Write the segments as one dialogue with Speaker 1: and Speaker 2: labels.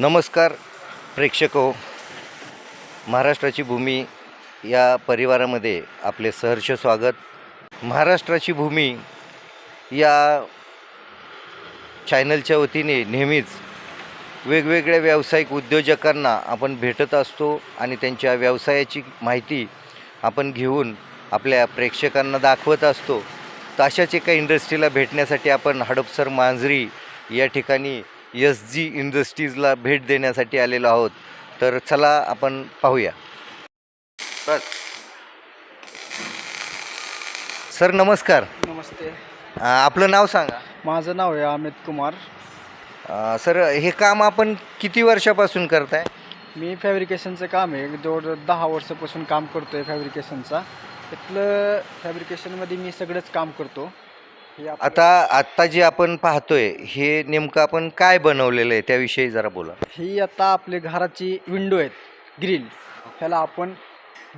Speaker 1: नमस्कार प्रेक्षक. हो महाराष्ट्राची भूमी या परिवारामध्ये आपले सहर्ष स्वागत. महाराष्ट्राची भूमी या चॅनलच्या वतीने नेहमीच वेगवेगळ्या व्यावसायिक उद्योजकांना आपण भेटत असतो आणि त्यांच्या व्यवसायाची माहिती आपण घेऊन आपल्या प्रेक्षकांना दाखवत असतो. तर अशाच एका इंडस्ट्रीला भेटण्यासाठी आपण हडपसर मांजरी या ठिकाणी एस जी इंडस्ट्रीजला भेट देण्यासाठी आलेलो आहोत. तर चला आपण पाहूया. बस. सर नमस्कार.
Speaker 2: नमस्ते.
Speaker 1: अ, आपलं नाव सांगा.
Speaker 2: माझं नाव आहे अमित कुमार.
Speaker 1: अ, सर हे काम आपण किती वर्षापासून करताय?
Speaker 2: मी फॅब्रिकेशनचं काम आहे. जवळ दहा वर्षापासून काम करतो आहे फॅब्रिकेशनचा. त्यातलं फॅब्रिकेशनमध्ये मी सगळंच काम करतो.
Speaker 1: आता आत्ता जे आपण पाहतोय हे नेमकं आपण काय बनवलेलं आहे? त्याविषयी जरा बोला.
Speaker 2: ही आता आपली घराची विंडो आहेत ग्रिल. ह्याला आपण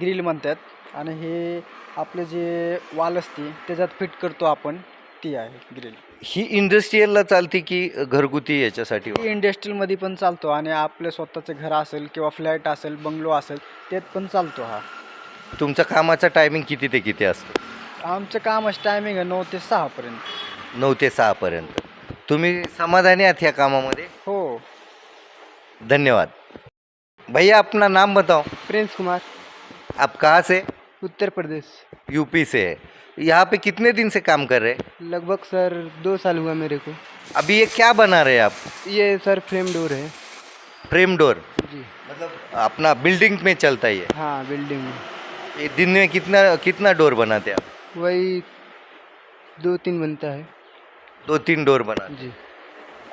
Speaker 2: ग्रिल म्हणतात. आणि हे आपलं जे वाल असते त्याच्यात फिट करतो आपण. ती आहे ग्रिल.
Speaker 1: ही इंडस्ट्रीयलला चालते की घरगुती याच्यासाठी?
Speaker 2: ही इंडस्ट्रीमध्ये पण चालतो. आणि आपलं स्वतःचं घर असेल किंवा फ्लॅट असेल बंगलो असेल त्यात पण चालतो हा.
Speaker 1: तुमचा कामाचा टायमिंग किती ते किती असतो?
Speaker 2: आमचं कामाचं टायमिंग आहे नऊ ते सहापर्यंत
Speaker 1: नऊ ते सहापर्यंत तुम्ही समाधानी आहात ह्या कामामध्ये?
Speaker 2: हो.
Speaker 1: धन्यवाद. भैया अपना नाम बताओ.
Speaker 2: प्रिंस कुमार.
Speaker 1: आप कहाँ से?
Speaker 2: उत्तर प्रदेश.
Speaker 1: यूपी से. है यहाँ पे कितने दिन से काम कर रहे? हैं
Speaker 2: लगभग सर दो साल हुआ मेरे को.
Speaker 1: अभी ये क्या बना रहे हैं आप?
Speaker 2: ये सर फ्रेम डोर है.
Speaker 1: Frame door?
Speaker 2: जी.
Speaker 1: मतलब अपना बिल्डिंग में चलता है ये?
Speaker 2: हाँ बिल्डिंग में.
Speaker 1: ये दिन में कितना कितना डोर बनाते हैं आप?
Speaker 2: वही दो तीन बनता है।
Speaker 1: दो तीन डोर बनाते
Speaker 2: जी।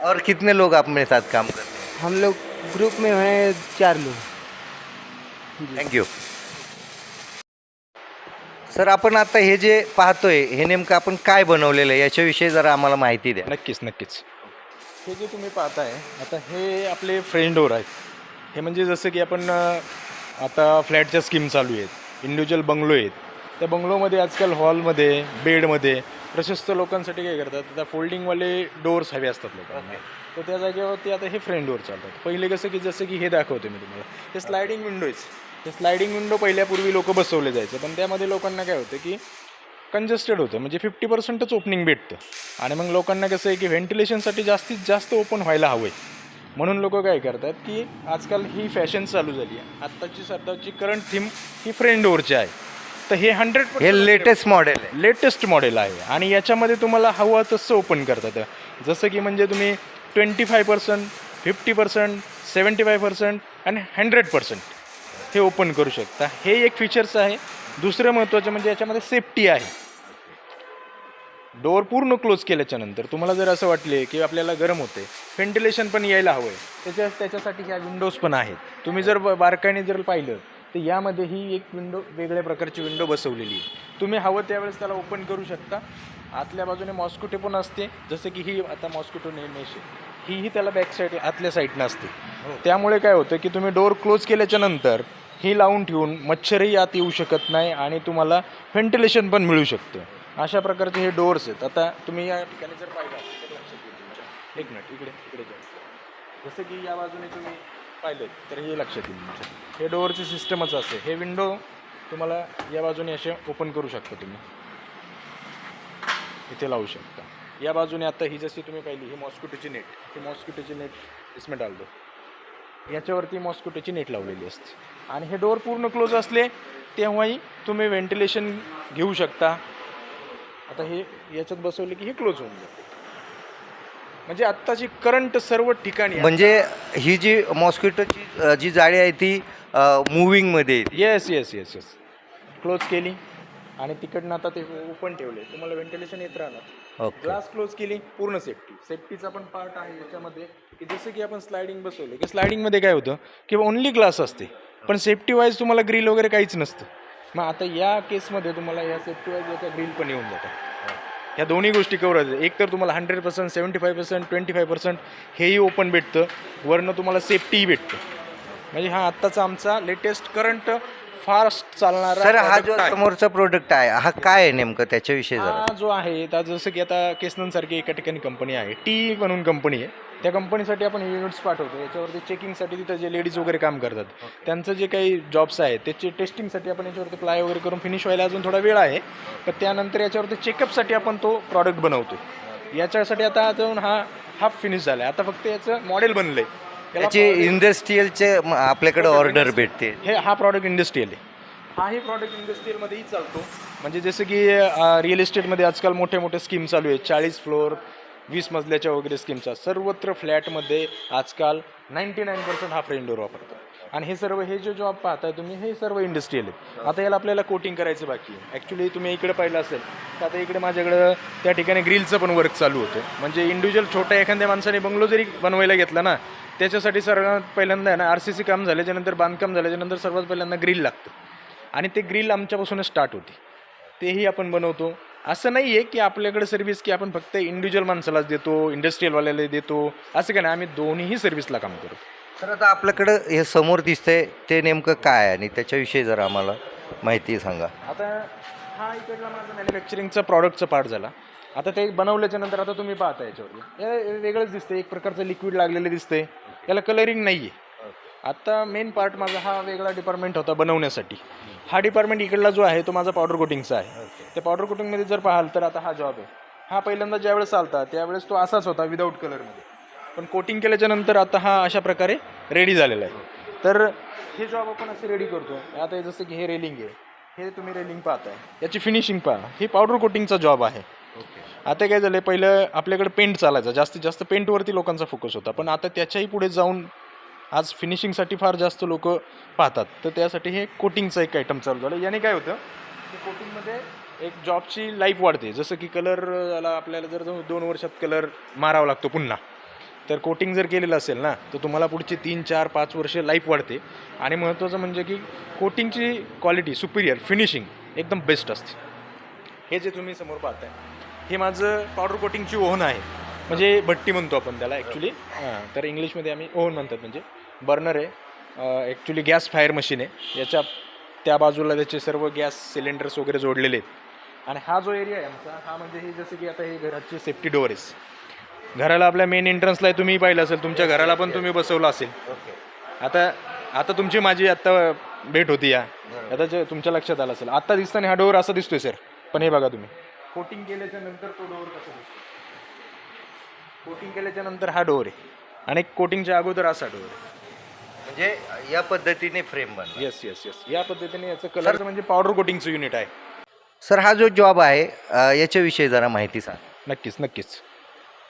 Speaker 1: और कितने लोग अपने साथ काम करते हैं?
Speaker 2: हम लोग ग्रुप में हैं चार लोग। जी।
Speaker 1: थँक्यू सर आपण आता हे जे पाहतोय हे नेमकं आपण काय बनवलेलं आहे? याच्याविषयी जरा आम्हाला माहिती द्या.
Speaker 3: नक्कीच नक्कीच. हे जे तुम्ही पाहताय आता हे आपले फ्रेंड डोर आहेत. हे म्हणजे जसं की आपण अं, आता फ्लॅटच्या स्कीम चालू आहेत. इंडिव्हिज्युअल बंगलो आहेत. त्या बंगलोमध्ये आजकाल हॉलमध्ये बेडमध्ये प्रशस्त लोकांसाठी काय करतात त्या फोल्डिंगवाले डोअर्स हवे असतात लोकांना. तर त्या जागेवरती आता हे फ्रेंड डोअर चालतात. पहिले कसं की जसं की हे दाखवते मी तुम्हाला. हे स्लायडिंग विंडोज हे स्लायडिंग विंडो पहिल्यापूर्वी लोक बसवले जायचे. पण त्यामध्ये लोकांना काय होतं की कंजेस्टेड होतं. म्हणजे फिफ्टी पर्सेंटच ओपनिंग भेटतं. आणि मग लोकांना कसं आहे की व्हेंटिलेशनसाठी जास्तीत जास्त ओपन व्हायला हवं आहे म्हणून लोक काय करतात की आजकाल ही फॅशन चालू झाली आहे. आत्ताची सध्याची करंट थीम ही फ्रेंड डोअरची आहे. तर हे हंड्रेड
Speaker 1: हे लेटेस्ट मॉडेल आहे.
Speaker 3: लेटेस्ट मॉडेल आहे. आणि याच्यामध्ये तुम्हाला हवं तसं ओपन करतात. जसं की म्हणजे तुम्ही twenty five percent fifty percent seventy five percent आणि हंड्रेड पर्सेंट हे ओपन करू शकता. हे एक फीचर्स आहे. दुसरं महत्त्वाचं म्हणजे याच्यामध्ये सेफ्टी आहे. डोअर पूर्ण क्लोज केल्याच्यानंतर तुम्हाला जर असं वाटले की आपल्याला गरम होते व्हेंटिलेशन पण यायला हवं आहे त्याच्या त्याच्यासाठी ह्या विंडोज पण आहेत. तुम्ही जर बारकाईने जर पाहिलं तर यामध्ये ही एक विंडो वेगळ्या प्रकारची विंडो बसवलेली आहे. तुम्ही हवं त्यावेळेस त्याला ओपन करू शकता. आतल्या बाजूने मॉस्किटो पण असते. जसं की ही आता मॉस्किटो मेश आहे. ही ही त्याला बॅक साईड आतल्या साईडनं असते. त्यामुळे काय होतं की तुम्ही डोअर क्लोज केल्याच्यानंतर ही लावून ठेवून मच्छरही आत येऊ शकत नाही आणि तुम्हाला व्हेंटिलेशन पण मिळू शकतं. अशा प्रकारचे हे डोअर्स आहेत. आता तुम्ही या ठिकाणी जर पाहिलं एक मिनिट इकडे इकडे जसं की या बाजूने तुम्ही पाहिलं तर हे लक्षात येईल हे डोअरची सिस्टमच असते हे विंडो तुम्हाला या बाजूने असे ओपन करू शकता तुम्ही. इथे लावू शकता. या बाजूने आता ही जशी तुम्ही पाहिली ही मॉस्किटोची नेट. ही मॉस्किटोची नेट इसमें डाल दो. याच्यावरती मॉस्किटोची नेट लावलेली असते. आणि हे डोअर पूर्ण क्लोज असले तेव्हाही तुम्ही व्हेंटिलेशन घेऊ शकता. आता हे याच्यात बसवले की हे क्लोज होऊन जाते म्हणजे आत्ताची करंट सर्व ठिकाणी.
Speaker 1: म्हणजे ही जी मॉस्किटोची जी जाळी आहे ती मुव्हिंगमध्ये
Speaker 3: yes yes yes yes close केली. आणि तिकडनं आता ते ओपन ठेवले. तुम्हाला व्हेंटिलेशन येत राहणार. ग्लास क्लोज केली पूर्ण सेफ्टी सेफ्टीचा पण पार्ट आहे याच्यामध्ये. की जसं की आपण स्लायडिंग बसवलं. की स्लायडिंगमध्ये काय होतं? की ओनली ग्लास असते. पण सेफ्टी वाईज तुम्हाला ग्रिल वगैरे काहीच नसतं. मग आता या केसमध्ये तुम्हाला या सेफ्टी वाईज याच्या ग्रिल पण येऊन जातात. ह्या दोन्ही गोष्टी कवर आहेत. एक तर तुम्हाला hundred percent seventy five percent twenty five percent हेही ओपन भेटतं. वरनं तुम्हाला सेफ्टीही भेटतं. म्हणजे हा आत्ताचा आमचा लेटेस्ट करंट फास्ट चालणारा
Speaker 1: सर हा
Speaker 3: product
Speaker 1: जो
Speaker 3: आहे.
Speaker 1: समोरचा प्रोडक्ट आहे हा काय आहे नेमकं त्याच्याविषयी जरा?
Speaker 3: हा जो आहे आता जसं की आता केसनंसारखी एका ठिकाणी कंपनी आहे. टी म्हणून कंपनी आहे. त्या कंपनीसाठी आपण युनिट्स पाठवतो. याच्यावरती चेकिंगसाठी तिथं जे लेडीज वगैरे काम करतात त्यांचं जे काही जॉब्स आहेत त्याचे टेस्टिंगसाठी आपण याच्यावरती प्लाय वगैरे करून फिनिश व्हायला अजून थोडा वेळ आहे. पण त्यानंतर याच्यावरती चेकअपसाठी आपण तो प्रॉडक्ट बनवतो याच्यासाठी आता अजून हा हाफ फिनिश झाला आहे आता फक्त याचं मॉडेल बनलं आहे
Speaker 1: त्याची इंडस्ट्रीयलचे आपल्याकडे ऑर्डर भेटते
Speaker 3: हे हा प्रॉडक्ट इंडस्ट्रीयल आहे. हाही प्रॉडक्ट इंडस्ट्रीयलमध्येही चालतो. म्हणजे जसं की रिअल इस्टेटमध्ये आजकाल मोठे मोठे स्कीम चालू आहेत. चाळीस फ्लोअर वीस मजल्याच्या वगैरे स्कीमचा सर्वत्र फ्लॅटमध्ये आजकाल नाईन्टी नाईन पर्सेंट हा फ्रेंड डोर वापरतात. आणि हे सर्व हे जे जॉब पाहताय तुम्ही हे सर्व इंडस्ट्रीयल आहेत. आता याला आपल्याला कोटिंग करायचं बाकी आहे. ॲक्च्युली तुम्ही इकडे पाहिलं असेल तर आता इकडे माझ्याकडं त्या ठिकाणी ग्रिलचं पण वर्क चालू होतं. म्हणजे इंडिव्हिज्युअल छोट्या एखाद्या माणसाने बंगलो जरी बनवायला घेतला ना त्याच्यासाठी सर्वात पहिल्यांदा आहे ना आर सी सी काम झाल्याच्यानंतर बांधकाम झाल्याच्यानंतर सर्वात पहिल्यांदा ग्रिल लागतं. आणि ते ग्रिल आमच्यापासूनच स्टार्ट होते. तेही आपण बनवतो. असं नाही आहे की आपल्याकडे सर्व्हिस की आपण फक्त इंडिव्हिज्युअल माणसालाच देतो इंडस्ट्रीयलवाल्याला देतो. असं काय नाही आम्ही दोन्हीही सर्व्हिसला काम करतो.
Speaker 1: तर आता आपल्याकडं हे समोर दिसतंय ते नेमकं काय आहे? आणि त्याच्याविषयी जरा आम्हाला माहिती सांगा.
Speaker 3: आता हा इकडला माझा मॅन्युफॅक्चरिंगचा प्रॉडक्टचा पार्ट झाला. आता ते बनवल्याच्या नंतर आता तुम्ही पाहता याच्यावर हे वेगळंच दिसतंय एक प्रकारचं लिक्विड लागलेलं दिसतंय. याला कलरिंग नाही आहे आता मेन पार्ट माझा हा वेगळा डिपार्टमेंट होता बनवण्यासाठी. हा डिपार्टमेंट इकडला जो आहे तो माझा पावडर कोटिंगचा आहे. त्या पावडर कोटिंगमध्ये जर पाहाल तर आता हा जॉब आहे. हा पहिल्यांदा ज्यावेळेस चालता त्यावेळेस तो असाच होता विदाऊट कलरमध्ये पण कोटिंग केल्याच्यानंतर आता हा अशा प्रकारे रेडी झालेला आहे. तर हे जॉब आपण असे रेडी करतो. आता जसं की हे रेलिंग आहे. हे तुम्ही रेलिंग पाहताय. याची फिनिशिंग पहा. हे पावडर कोटिंगचा जॉब आहे. आता काय झालं पहिलं आपल्याकडे पेंट चालायचा. जास्तीत जास्त पेंटवरती लोकांचा फोकस होता. पण आता त्याच्याही पुढे जाऊन आज फिनिशिंगसाठी फार जास्त लोक पाहतात. तर त्यासाठी हे कोटिंगचं एक आयटम चालू झालं. याने काय होतं की कोटिंगमध्ये एक जॉबची लाईफ वाढते. जसं की कलर आपल्याला जर दोन वर्षात कलर मारावा लागतो पुन्हा तर कोटिंग जर केलेलं असेल ना तर तुम्हाला पुढची तीन चार पाच वर्ष लाईफ वाढते. आणि महत्त्वाचं म्हणजे की कोटिंगची क्वालिटी सुपिरियर फिनिशिंग एकदम बेस्ट असते. हे जे तुम्ही समोर पाहताय हे माझं पावडर कोटिंगची ओव्हन आहे. म्हणजे भट्टी म्हणतो आपण त्याला ॲक्च्युली हां तर इंग्लिशमध्ये आम्ही ओव्हन म्हणतात म्हणजे. बर्नर आहे. ॲक्च्युली गॅस फायर मशीन आहे. याच्या त्या बाजूला त्याचे सर्व गॅस सिलेंडर्स वगैरे जोडलेले आहेत. आणि हा जो एरिया आहे आमचा हा म्हणजे हे जसं की आता हे घराची सेफ्टी डोअर्स घराला आपल्या मेन एंट्रन्सला तुम्ही पाहिलं असेल तुमच्या घराला पण तुम्ही बसवलं असेल. आता आता तुमची माझी आत्ता भेट होती या. आता जे तुमच्या लक्षात आलं असेल. आत्ता दिसताना हा डोअर असा दिसतोय सर पण हे बघा तुम्ही. कोटिंग केल्याच्यानंतर तो डोअर कसा दिसतो? कोटिंग केल्याच्यानंतर हा डोअर आहे. आणि कोटिंगच्या अगोदर असा डोअर आहे.
Speaker 1: म्हणजे या पद्धतीने फ्रेम बन
Speaker 3: येस येस येस या पद्धतीने याचं कलर म्हणजे पावडर कोटिंगचं युनिट आहे.
Speaker 1: सर हा जो जॉब आहे याच्याविषयी जरा माहिती सांग.
Speaker 3: नक्कीच नक्कीच.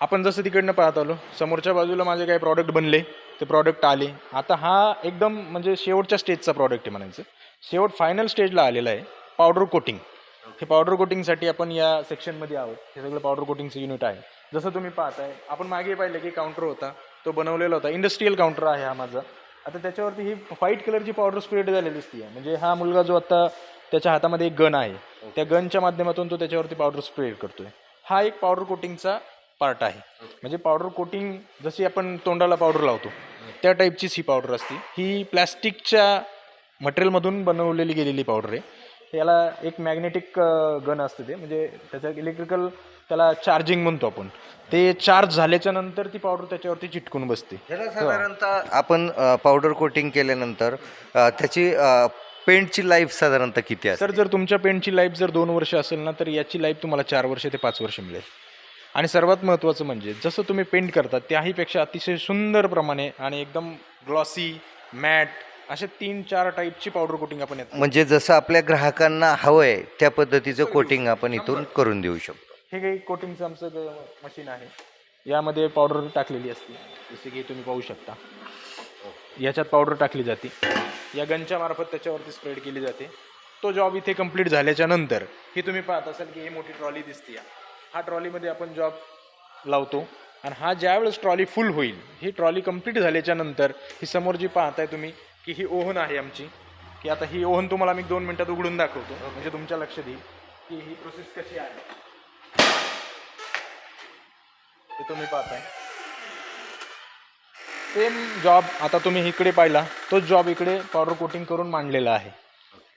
Speaker 3: आपण जसं तिकडनं पाहत आलो समोरच्या बाजूला माझे काही प्रॉडक्ट बनले ते प्रॉडक्ट आले. आता हा एकदम म्हणजे शेवटच्या स्टेजचा प्रॉडक्ट आहे म्हणायचं. शेवट फायनल स्टेजला आलेला आहे पावडर कोटिंग हे पावडर कोटिंगसाठी आपण या सेक्शनमध्ये आहोत. हे सगळं पावडर कोटिंगचं युनिट आहे. जसं तुम्ही पाहताय आपण मागे पाहिलं की काउंटर होता तो बनवलेला होता. इंडस्ट्रीयल काउंटर आहे हा माझा. आता त्याच्यावरती ही व्हाईट कलरची पावडर स्प्रेड झालेली दिसते म्हणजे हा मुलगा जो आता त्याच्या हातामध्ये एक गन आहे त्या गनच्या माध्यमातून तो त्याच्यावरती पावडर स्प्रेड करतोय. हा एक पावडर कोटिंगचा पार्ट आहे. म्हणजे पावडर कोटिंग जशी आपण तोंडाला पावडर लावतो त्या टाईपचीच ही पावडर असते. ही प्लॅस्टिकच्या मटेरियलमधून बनवलेली गेलेली पावडर आहे. याला एक मॅग्नेटिक गन असते ते. म्हणजे त्याचं इलेक्ट्रिकल त्याला चार्जिंग म्हणतो आपण. ते चार्ज झाल्याच्यानंतर ती पावडर त्याच्यावरती चिटकून बसते.
Speaker 1: साधारणतः आपण पावडर कोटिंग केल्यानंतर त्याची पेंटची लाईफ साधारणतः किती असते?
Speaker 3: सर जर तुमच्या पेंटची लाईफ जर दोन वर्ष असेल ना तर याची लाईफ तुम्हाला चार वर्ष ते पाच वर्ष मिळेल. आणि सर्वात महत्त्वाचं म्हणजे जसं तुम्ही पेंट करता त्याहीपेक्षा अतिशय सुंदर प्रमाणे आणि एकदम ग्लॉसी मॅट अशा तीन चार टाईपची पावडर कोटिंग आपण येतात.
Speaker 1: म्हणजे जसं आपल्या ग्राहकांना हवं आहे त्या पद्धतीचं कोटिंग आपण इथून करून देऊ शकतो.
Speaker 3: हे काही कोटिंगचं आमचं मशीन आहे. यामध्ये पावडर टाकलेली असते. जसे की तुम्ही पाहू शकता. याच्यात पावडर टाकली जाते. या गनच्या मार्फत त्याच्यावरती स्प्रेड केली जाते. तो जॉब इथे कंप्लीट झाल्याच्यानंतर ही तुम्ही पाहत असाल की ही मोठी ट्रॉली दिसते. या हा ट्रॉलीमध्ये आपण जॉब लावतो. आणि हा ज्यावेळेस ट्रॉली फुल होईल ही ट्रॉली कंप्लीट झाल्याच्यानंतर ही समोर जी पाहताय तुम्ही की ही ओव्हन आहे आमची. की आता ही ओव्हन तुम्हाला मी दोन मिनिटात उघडून दाखवतो. म्हणजे तुमच्या लक्षात येईल की ही प्रोसेस कशी आहे. ते तुम्ही पाहताय. सेम जॉब आता तुम्ही इकडे पाहिला. तोच जॉब इकडे पावडर कोटिंग करून मांडलेला आहे.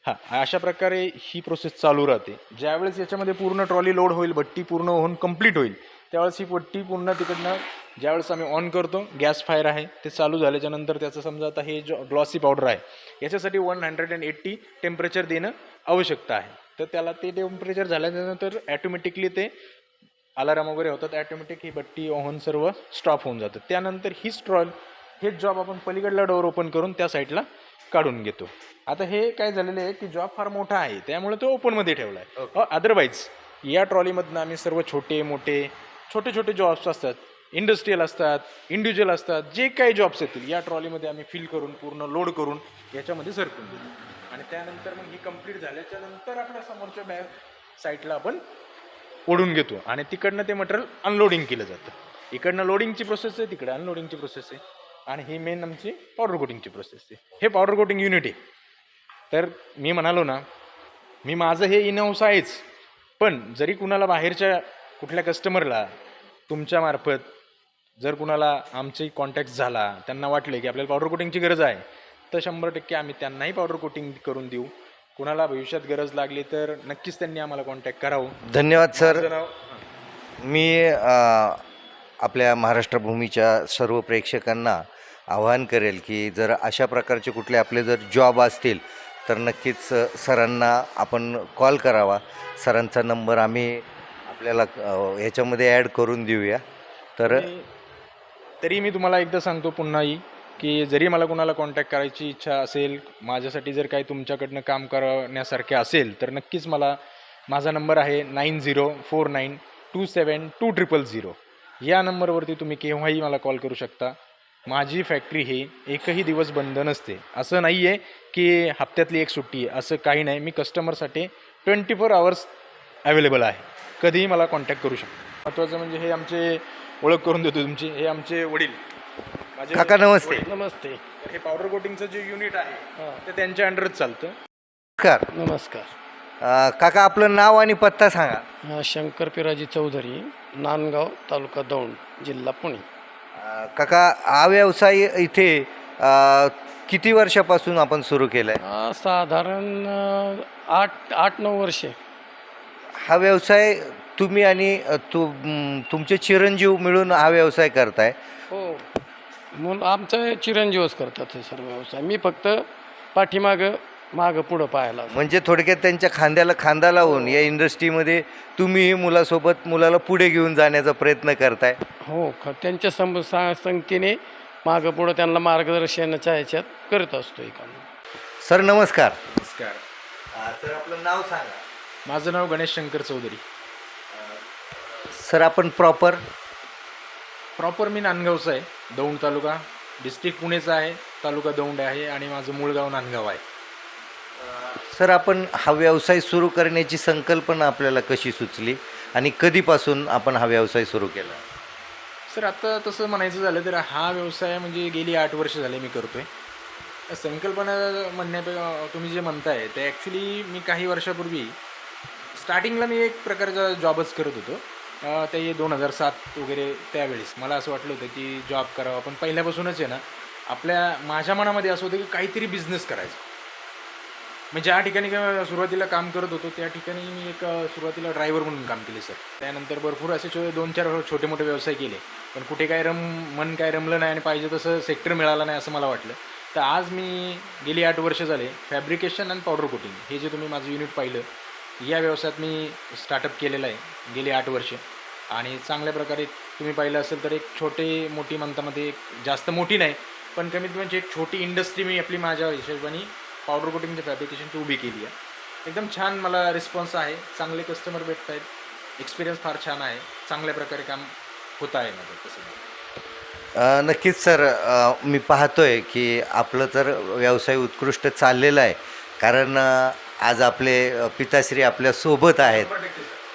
Speaker 3: हां अशा प्रकारे ही प्रोसेस चालू राहते. ज्यावेळेस याच्यामध्ये पूर्ण ट्रॉली लोड होईल भट्टी पूर्ण होऊन कंप्लीट होईल त्यावेळेस ही भट्टी पूर्ण तिकडनं ज्यावेळेस आम्ही ऑन करतो गॅस फायर आहे ते चालू झाल्याच्यानंतर त्याचं समजा आता हे जो ग्लॉसी पावडर आहे याच्यासाठी one hundred and eighty temperature देणं आवश्यकता आहे. तर त्याला ते टेम्परेचर झाल्यानंतर ॲटोमॅटिकली ते अलाराम वगैरे होतात ॲटोमॅटिक ही बट्टी ऑन सर्व स्टॉप होऊन जातं. त्यानंतर ही स्ट्रॉल हेच जॉब आपण पलीकडला डोअर ओपन करून त्या साईडला काढून घेतो. आता हे काय झालेलं आहे की जॉब फार मोठा आहे त्यामुळे तो ओपनमध्ये ठेवला आहे अदरवाईज या ट्रॉलीमधनं आम्ही सर्व छोटे मोठे छोटे छोटे जॉब्स असतात इंडस्ट्रीयल असतात इंडिव्हिज्युअल असतात जे काही जॉब्स येतील या ट्रॉलीमध्ये आम्ही फिल करून पूर्ण लोड करून याच्यामध्ये सरकून देतो आणि त्यानंतर मग ही कंप्लीट झाल्याच्यानंतर आपल्या समोरच्या बॅग साईटला आपण ओढून घेतो. आणि तिकडनं ते मटेरियल अनलोडिंग केलं जातं. इकडनं लोडिंगची प्रोसेस आहे तिकडे अनलोडिंगची प्रोसेस आहे. आणि ही मेन आमची पावडर कोटिंगची प्रोसेस आहे. हे पावडर कोटिंग युनिट आहे. तर मी म्हणालो ना मी माझं हे इनहाऊस आहेच. पण जरी कुणाला बाहेरच्या कुठल्या कस्टमरला तुमच्यामार्फत जर कुणाला आमची कॉन्टॅक्ट झाला त्यांना वाटले की आपल्याला पावडर कोटिंगची गरज आहे तर शंभर टक्के आम्ही त्यांनाही पावडर कोटिंग करून देऊ. कुणाला भविष्यात गरज लागली तर नक्कीच त्यांनी आम्हाला कॉन्टॅक्ट करावं.
Speaker 1: धन्यवाद सर.
Speaker 3: नाव
Speaker 1: मी आपल्या महाराष्ट्र भूमीच्या सर्व प्रेक्षकांना आवाहन करेल की जर अशा प्रकारचे कुठले आपले जर जॉब असतील तर नक्कीच सरांना आपण कॉल करावा. सरांचा नंबर आम्ही आपल्याला ह्याच्यामध्ये ॲड करून देऊया. तर
Speaker 3: तरी मी तुम्हाला एकदा सांगतो पुन्हाही की जरी मला कोणाला कॉन्टॅक्ट करायची इच्छा असेल माझ्यासाठी जर काही तुमच्याकडनं काम करण्यासारखे असेल तर नक्कीच मला माझा नंबर आहे nine zero four nine two seven two triple zero. या नंबरवरती तुम्ही केव्हाही मला कॉल करू शकता. माझी फॅक्टरी ही एकही दिवस बंद नसते. असं नाही आहे की हप्त्यातली एक सुट्टी आहे असं काही नाही. मी कस्टमरसाठी ट्वेंटी फोर आवर्स अवेलेबल आहे. कधीही मला कॉन्टॅक्ट करू शकता. महत्त्वाचं म्हणजे हे आमचे ओळख करून देतो तुमची. हे आमचे वडील. माझे
Speaker 1: काका नमस्ते.
Speaker 3: वडील.
Speaker 4: नमस्ते.
Speaker 3: हे पावडर कोटिंगचं जे युनिट आहे
Speaker 4: हां.
Speaker 3: ते त्यांच्या अंडरच चालतं.
Speaker 1: नमस्कार.
Speaker 4: नमस्कार.
Speaker 1: अ, काका आपलं नाव आणि पत्ता सांगा.
Speaker 4: शंकर पिराजी चौधरी नांदगाव तालुका दौंड जिल्हा पुणे.
Speaker 1: अ, काका हा व्यवसाय इथे अ, किती वर्षापासून आपण सुरू केला आहे
Speaker 4: साधारण अ, आठ आठ नऊ वर्षे.
Speaker 1: हा व्यवसाय तुम्ही आणि तु तुमचे चिरंजीव मिळून हा व्यवसाय करताय.
Speaker 4: हो. म्हणून आमचं चिरंजीवच करतात हे सर्व व्यवसाय. मी फक्त पाठीमागं मागं पुढं पाहायला.
Speaker 1: म्हणजे थोडक्यात त्यांच्या खांद्याला खांदा लावून या इंडस्ट्रीमध्ये तुम्ही मुलासोबत मुलाला पुढे घेऊन जाण्याचा प्रयत्न करताय.
Speaker 4: हो ख त्यांच्या सम सा- संगतीने मागं पुढं त्यांना मार्गदर्शनाच्या ह्याच्यात करत असतो हे काम
Speaker 1: सर नमस्कार.
Speaker 3: नमस्कार.
Speaker 1: सर आपलं नाव सांगा.
Speaker 3: माझं नाव गणेश शंकर चौधरी.
Speaker 1: सर आपण प्रॉपर
Speaker 3: प्रॉपर मी नांदगावचं आहे दौंड तालुका. डिस्ट्रिक्ट पुणेचा आहे तालुका दौंड आहे आणि माझं मूळ गाव नांदगाव आहे.
Speaker 1: सर आपण हा व्यवसाय सुरू करण्याची संकल्पना आपल्याला कशी सुचली आणि कधीपासून आपण हा व्यवसाय सुरू केला?
Speaker 3: सर आता तसं म्हणायचं झालं तर हा व्यवसाय म्हणजे गेली आठ वर्ष झाले मी करतोय. संकल्पना म्हणण्यापेक्षा तुम्ही जे म्हणताय ते ॲक्च्युली मी काही वर्षापूर्वी स्टार्टिंगला मी एक प्रकारचा जॉबच करत होतो. ते दोन हजार सात वगैरे त्यावेळेस. मला असं वाटलं होतं की जॉब करावा. पण पहिल्यापासूनच आहे ना आपल्या माझ्या मनामध्ये असं होतं की काहीतरी बिझनेस करायचा. मी ज्या ठिकाणी काय सुरुवातीला काम करत होतो त्या ठिकाणी मी एक सुरुवातीला ड्रायव्हर म्हणून काम केले सर त्यानंतर भरपूर असे छो दोन चार छोटे मोठे व्यवसाय केले. पण कुठे काय रम मन काय रमलं नाही आणि पाहिजे तसं सेक्टर मिळालं नाही असं मला वाटलं. तर आज मी गेली आठ वर्ष झाले फॅब्रिकेशन आणि पावडर कोटिंग हे जे तुम्ही माझं युनिट पाहिलं या व्यवसायात मी स्टार्टअप केलेला आहे गेली आठ वर्षे. आणि चांगल्या प्रकारे तुम्ही पाहिलं असेल तर एक छोटे मोठी मंथामध्ये जास्त मोठी नाही पण कमीत कमी एक छोटी इंडस्ट्री मी आपली माझ्या हिशोबाने पावडर कोटिंगच्या फॅब्रिकेशनची उभी केली आहे. एकदम छान मला रिस्पॉन्स आहे चांगले कस्टमर भेटत आहेत एक्सपिरियन्स फार छान आहे चांगल्या प्रकारे काम होत आहे माझं तसं
Speaker 1: नक्कीच सर मी मी पाहतोय की आपलं तर व्यवसाय उत्कृष्ट चाललेला आहे. कारण आज आपले पिताश्री आपल्यासोबत आहेत.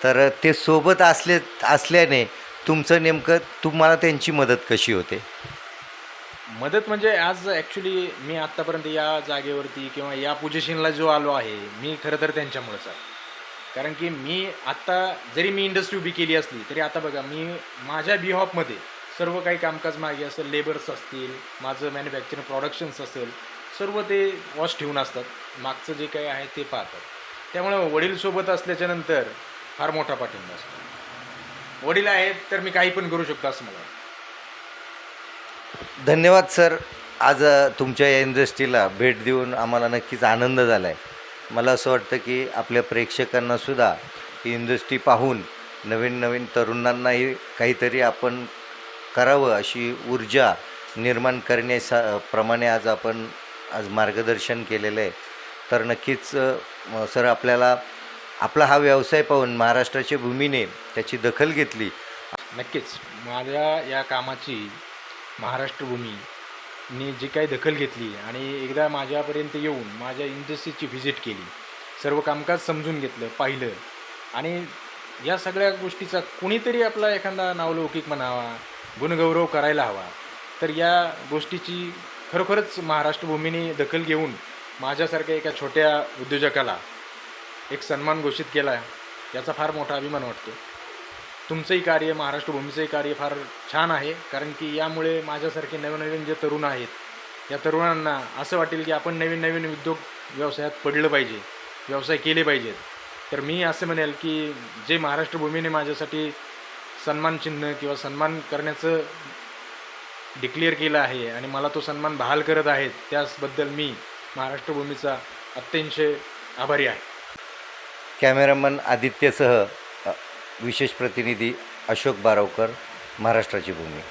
Speaker 1: तर ते सोबत असले असल्याने तुमचं नेमकं तुम्हाला त्यांची मदत कशी होते?
Speaker 3: मदत म्हणजे आज ॲक्च्युली मी आत्तापर्यंत या जागेवरती किंवा या पोझिशनला जो आलो आहे मी खरं तर त्यांच्यामुळेच आहे. कारण की मी आत्ता जरी मी इंडस्ट्री उभी केली असली तरी आता बघा मी माझ्या बिहॉपमध्ये सर्व काही कामकाज मागे असेल लेबर्स असतील माझं मॅन्युफॅक्चरिंग प्रोडक्शन्स असेल सर्व ते वॉश ठेवून असतात. मागचं जे काही आहे ते पाहतात. त्यामुळे वडील सोबत फार मोठा पाठिंबा असतो. वडील आहेत तर मी काही पण करू शकतो असं मला वाटतं.
Speaker 1: धन्यवाद सर. आज तुमच्या या इंडस्ट्रीला भेट देऊन आम्हाला नक्कीच आनंद झाला आहे मला असं वाटतं की आपल्या प्रेक्षकांनासुद्धा ही इंडस्ट्री पाहून नवीन नवीन तरुणांनाही काहीतरी आपण करावं अशी ऊर्जा निर्माण करण्यासा प्रमाणे आज आपण आज मार्गदर्शन केलेलं आहे. तर नक्कीच सर आपल्याला आपला हा व्यवसाय पाहून महाराष्ट्राच्या भूमीने त्याची दखल घेतली.
Speaker 3: नक्कीच. माझ्या या कामाची महाराष्ट्रभूमी जी काही दखल घेतली आणि एकदा माझ्यापर्यंत येऊन माझ्या इंडस्ट्रीची व्हिजिट केली सर्व कामकाज समजून घेतलं पाहिलं आणि या सगळ्या गोष्टीचा कुणीतरी आपला एखादा नावलौकिक म्हणावा गुणगौरव करायला हवा तर या गोष्टीची खरोखरच महाराष्ट्रभूमीने दखल घेऊन माझ्यासारख्या एका छोट्या उद्योजकाला एक सन्मान घोषित केला याचा फार मोठा अभिमान वाटतो. तुमचंही कार्य महाराष्ट्र भूमीचंही कार्य फार छान आहे कारण की यामुळे माझ्यासारखे नवनवीन जे तरुण आहेत या तरुणांना असं वाटेल की आपण नवीन नवीन उद्योग व्यवसायात पडलं पाहिजे व्यवसाय केले पाहिजेत. तर मी असं म्हणेल की जे महाराष्ट्र भूमीने माझ्यासाठी सन्मान चिन्ह किंवा सन्मान करण्याचं डिक्लेअर केलं आहे आणि मला तो सन्मान बहाल करत आहेत त्याचबद्दल मी महाराष्ट्र भूमीचा अत्यंत आभारी आहे.
Speaker 1: कॅमेरामन आदित्यसह विशेष प्रतिनिधी अशोक बारावकर महाराष्ट्राची भूमी.